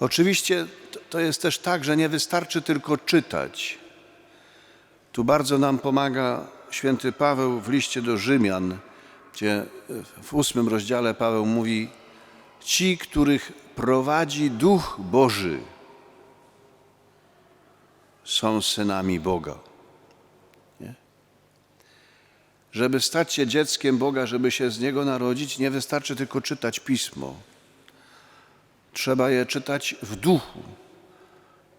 Oczywiście to- jest też tak, że nie wystarczy tylko czytać. Tu bardzo nam pomaga święty Paweł w liście do Rzymian, gdzie w ósmym rozdziale Paweł mówi: Ci, których prowadzi Duch Boży, są synami Boga. Nie? Żeby stać się dzieckiem Boga, żeby się z Niego narodzić, nie wystarczy tylko czytać pismo. Trzeba je czytać w duchu.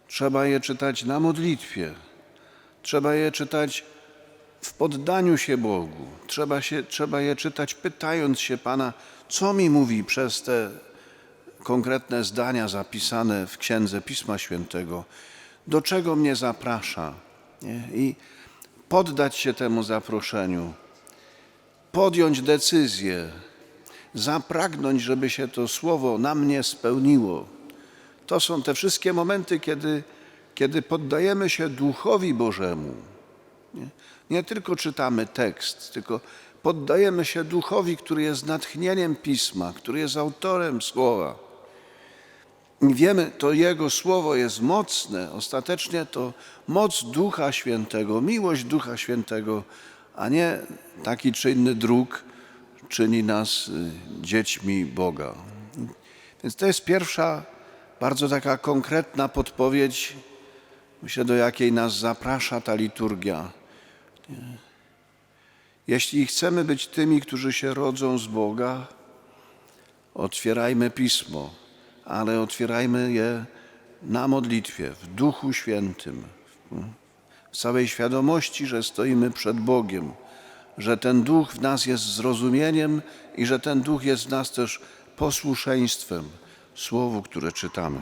Trzeba je czytać na modlitwie. Trzeba je czytać w poddaniu się Bogu. Trzeba, się, trzeba je czytać pytając się Pana, co mi mówi przez te konkretne zdania zapisane w Księdze Pisma Świętego, do czego mnie zaprasza. Nie? I poddać się temu zaproszeniu, podjąć decyzję, zapragnąć, żeby się to słowo na mnie spełniło. To są te wszystkie momenty, kiedy, kiedy poddajemy się Duchowi Bożemu. Nie? Nie tylko czytamy tekst, tylko poddajemy się Duchowi, który jest natchnieniem Pisma, który jest autorem słowa. I wiemy, to Jego słowo jest mocne. Ostatecznie to moc Ducha Świętego, miłość Ducha Świętego, a nie taki czy inny dróg czyni nas y, dziećmi Boga. Więc to jest pierwsza, bardzo taka konkretna podpowiedź, myślę, do jakiej nas zaprasza ta liturgia. Jeśli chcemy być tymi, którzy się rodzą z Boga, otwierajmy pismo, ale otwierajmy je na modlitwie, w Duchu Świętym, w całej świadomości, że stoimy przed Bogiem, że ten Duch w nas jest zrozumieniem i że ten Duch jest w nas też posłuszeństwem Słowu, które czytamy.